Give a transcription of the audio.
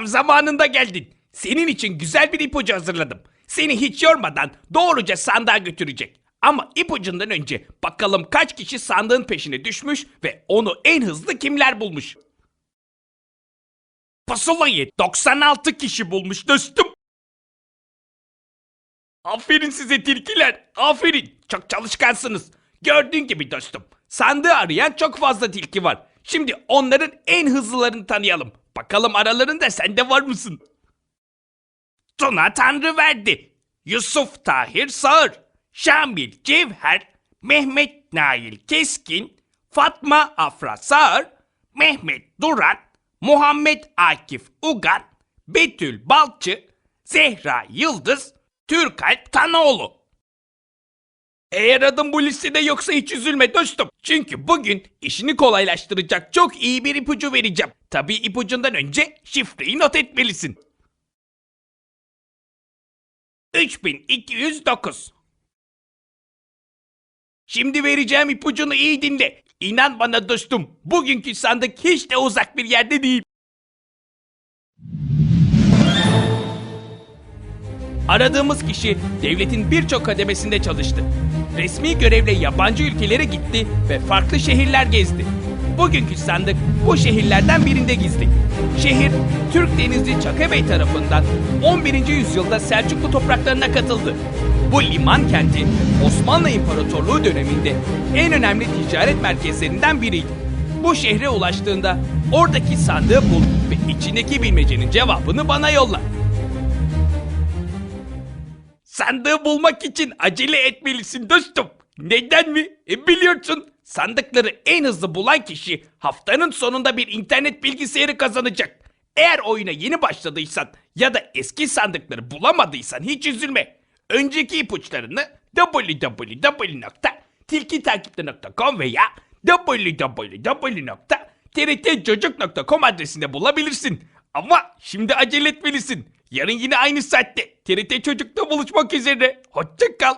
Tam zamanında geldin. Senin için güzel bir ipucu hazırladım. Seni hiç yormadan doğruca sandığa götürecek. Ama ipucundan önce bakalım kaç kişi sandığın peşine düşmüş ve onu en hızlı kimler bulmuş? Pusulayı 96 kişi bulmuş dostum. Aferin size tilkiler. Aferin. Çok çalışkansınız. Gördüğün gibi dostum. Sandığı arayan çok fazla tilki var. Şimdi onların en hızlılarını tanıyalım. Bakalım aralarında sen de var mısın? Tuna Tanrı verdi. Yusuf Tahir Sağır. Şamil Cevher. Mehmet Nail Keskin. Fatma Afra Sağır. Mehmet Duran. Muhammed Akif Ugan. Betül Balçı. Zehra Yıldız. Türkalp Tanoğlu. Eğer adım bu listede yoksa hiç üzülme dostum. Çünkü bugün işini kolaylaştıracak çok iyi bir ipucu vereceğim. Tabii ipucundan önce şifreyi not etmelisin. 3209 Şimdi vereceğim ipucunu iyi dinle. İnan bana dostum, bugünkü sandık hiç de uzak bir yerde değil. Aradığımız kişi devletin birçok kademesinde çalıştı. Resmi görevle yabancı ülkelere gitti ve farklı şehirler gezdi. Bugünkü sandık bu şehirlerden birinde gizli. Şehir, Türk denizci Çaka Bey tarafından 11. yüzyılda Selçuklu topraklarına katıldı. Bu liman kenti Osmanlı İmparatorluğu döneminde en önemli ticaret merkezlerinden biriydi. Bu şehre ulaştığında oradaki sandığı bul ve içindeki bilmecenin cevabını bana yolla. Sandığı bulmak için acele etmelisin dostum. Neden mi? E biliyorsun sandıkları en hızlı bulan kişi haftanın sonunda bir internet bilgisayarı kazanacak. Eğer oyuna yeni başladıysan ya da eski sandıkları bulamadıysan hiç üzülme. Önceki ipuçlarını www.tilkitakipte.com veya www.trtcocuk.com adresinde bulabilirsin. Ama şimdi acele etmelisin. Yarın yine aynı saatte TRT Çocuk'ta buluşmak üzere. Hoşça kal.